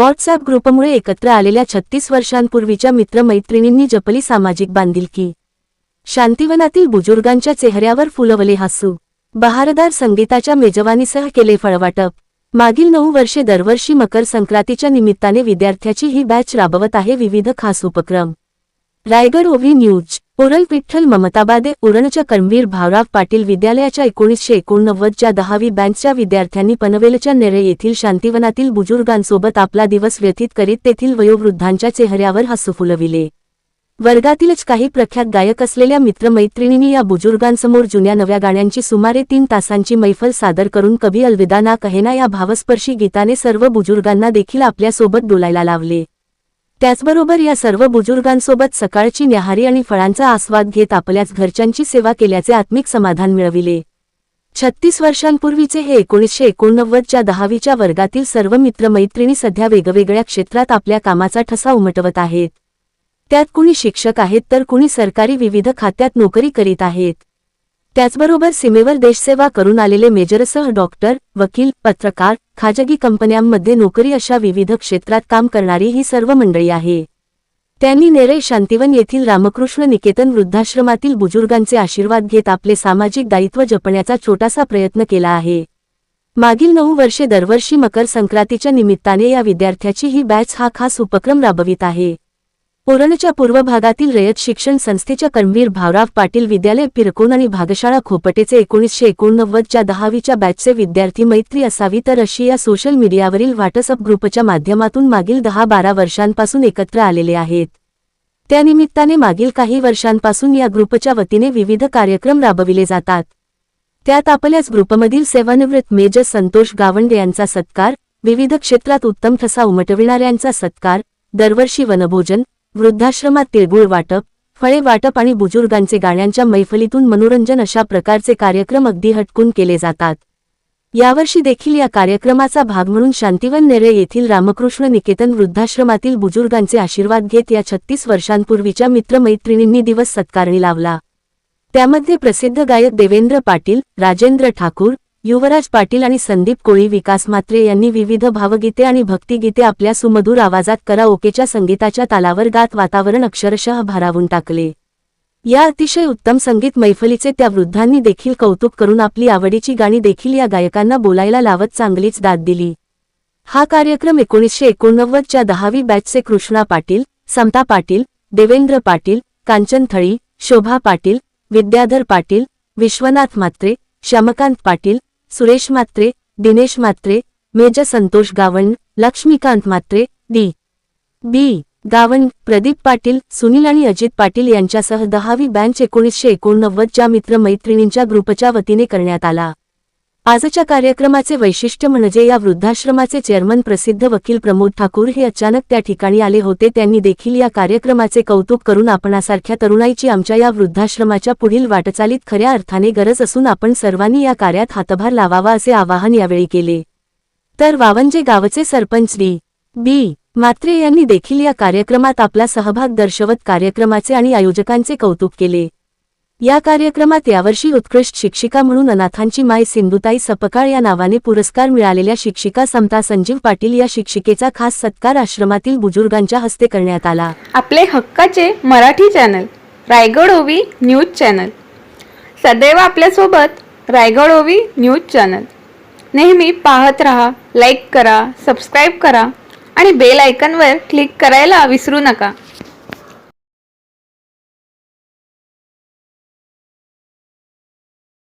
WhatsApp ग्रुपमुळे एकत्र आलेल्या छत्तीस वर्षांपूर्वीच्या मित्रमैत्रिणींनी जपली सामाजिक बांधिलकी. शांतिवनातील बुजुर्गांच्या चेहऱ्यावर फुलवले हसू. बहारदार संगीताच्या मेजवानीसह केले फळवाटप. मागील नऊ वर्षे दरवर्षी मकर संक्रांतीच्या निमित्ताने विद्यार्थ्याची ही बॅच राबवत आहे विविध खास उपक्रम. Raigad O V news. Oral Vitthal Mamtabade उरणच्या कर्मवीर भावराव पाटील विद्यालयाच्या एकोणीसशे एकोणनव्वदच्या दहावी बँचच्या विद्यार्थ्यांनी पनवेलच्या नेरे येथील शांतिवनातील बुजुर्गांसोबत आपला दिवस व्यतीत करीत तेथील वयोवृद्धांच्या चेहऱ्यावर हसू फुलविले. वर्गातीलच काही प्रख्यात गायक असलेल्या मित्रमैत्रिणींनी या बुजुर्गांसमोर जुन्या नव्या गाण्यांची सुमारे तीन तासांची मैफल सादर करून कभी अलविदा ना कहेना या भावस्पर्शी गीताने सर्व बुजुर्गांना देखील आपल्यासोबत डोलायला लावले. त्याचबरोबर या सर्व बुजुर्गांसोबत सकाळची न्याहारी आणि फळांचा आस्वाद घेत आपल्याच घरच्यांची सेवा केल्याचे आत्मिक समाधान मिळविले. छत्तीस वर्षांपूर्वीचे हे एकोणीसशे एकोणनव्वदच्या दहावीच्या वर्गातील सर्व मित्रमैत्रिणी सध्या वेगवेगळ्या क्षेत्रात आपल्या कामाचा ठसा उमटवत आहेत. त्यात कुणी शिक्षक आहेत तर कुणी सरकारी विविध खात्यात नोकरी करीत आहेत. त्याचबरोबर सीमेवर देशसेवा करून आलेले मेजरसह डॉक्टर वकील पत्रकार खाजगी कंपन्यांमध्ये नोकरी अशा विविध क्षेत्रात काम करणारी ही सर्व मंडळी आहे. त्यांनी नेरे शांतिवन येथील रामकृष्ण निकेतन वृद्धाश्रमातील बुजुर्गांचे आशीर्वाद घेत आपले सामाजिक दायित्व जपण्याचा छोटासा प्रयत्न केला आहे. मागील नऊ वर्षे दरवर्षी मकर संक्रांतीच्या निमित्ताने या विद्यार्थ्याची ही बॅच हा खास उपक्रम राबवित आहे. कोरणच्या पूर्व भागातील रयत शिक्षण संस्थेच्या कर्मवीर भावराव पाटील विद्यालय पिरकोण आणि भागशाळा खोपटेचे एकोणीसशे एकोणनव्वदच्या दहावीच्या बॅचचे विद्यार्थी मैत्री असावी तर अशी या सोशल मीडियावरील व्हॉट्सअप ग्रुपच्या माध्यमातून मागील दहा बारा वर्षांपासून एकत्र आलेले आहेत. त्यानिमित्ताने मागील काही वर्षांपासून या ग्रुपच्या वतीने विविध कार्यक्रम राबविले जातात. त्यात आपल्याच ग्रुपमधील सेवानिवृत्त मेजर संतोष गावंडे यांचा सत्कार विविध क्षेत्रात उत्तम ठसा उमटविणाऱ्यांचा सत्कार दरवर्षी वनभोजन वृद्धाश्रमात तिळगुळ वाटप फळे वाटप आणि बुजुर्गांचे गाण्यांच्या मैफलीतून मनोरंजन अशा प्रकारचे कार्यक्रम अगदी हटकून केले जातात. यावर्षी देखील या कार्यक्रमाचा भाग म्हणून शांतिवन नेरे येथील रामकृष्ण निकेतन वृद्धाश्रमातील बुजुर्गांचे आशीर्वाद घेत या छत्तीस वर्षांपूर्वीच्या मित्रमैत्रिणींनी दिवस सत्कारणी लावला. त्यामध्ये प्रसिद्ध गायक देवेंद्र पाटील राजेंद्र ठाकूर युवराज पाटील आणि संदीप कोळी विकास मात्रे यांनी विविध भावगीते आणि भक्तिगीते आपल्या सुमधुर आवाजात कराओकेच्या संगीताच्या तालावर गात वातावरण अक्षरशः भारावून टाकले. या अतिशय उत्तम संगीत मैफलीचे त्या वृद्धांनी देखील कौतुक करून आपली आवडीची गाणी देखील या गायकांना बोलायला लावत चांगलीच दाद दिली. हा कार्यक्रम एकोणीसशे एकोणनव्वदच्या दहावी बॅचचे कृष्णा पाटील समता Patil Devendra Patil Kanchan Thali Shobha Patil Vidyadhar Patil Vishwanath Matre Shyamkant Patil Suresh Mhatre Dinesh Mhatre major Santosh Gavan Laxmikant Mhatre D. B. Gavan Pradeep Patil Sunil आणि अजित पाटील यांच्यासह दहावी बँच एकोणीसशे एकोणनव्वदच्या मित्रमैत्रिणींच्या ग्रुपच्या वतीने करण्यात आला. आजच्या कार्यक्रमाचे वैशिष्ट्य म्हणजे या वृद्धाश्रमाचे चेअरमन प्रसिद्ध वकील प्रमोद ठाकूर हे अचानक त्या ठिकाणी आले होते. त्यांनी देखील या कार्यक्रमाचे कौतुक करून आपणासारख्या तरुणाईची आमच्या या वृद्धाश्रमाच्या पुढील वाटचालीत खऱ्या अर्थाने गरज असून आपण सर्वांनी या कार्यात हातभार लावावा असे आवाहन यावेळी केले. तर वावंजे गावचे सरपंच डी. बी. मात्रे यांनी देखील या कार्यक्रमात आपला सहभाग दर्शवत कार्यक्रमाचे आणि आयोजकांचे कौतुक केले. या कार्यक्रमात यावर्षी उत्कृष्ट शिक्षिका म्हणून अनाथांची माय सिंधुताई सपकाळ या नावाने पुरस्कार मिळालेल्या शिक्षिका समता संजीव पाटील या शिक्षिकेचा खास सत्कार आश्रमातील बुजुर्गांच्या हस्ते करण्यात आला. आपले हक्काचे मराठी चॅनल रायगड ओवी न्यूज चॅनल. सदैव आपल्यासोबत रायगड ओवी न्यूज चॅनल. नेहमी पाहत रहा लाईक करा सबस्क्राईब करा आणि बेल आयकनवर क्लिक करायला विसरू नका.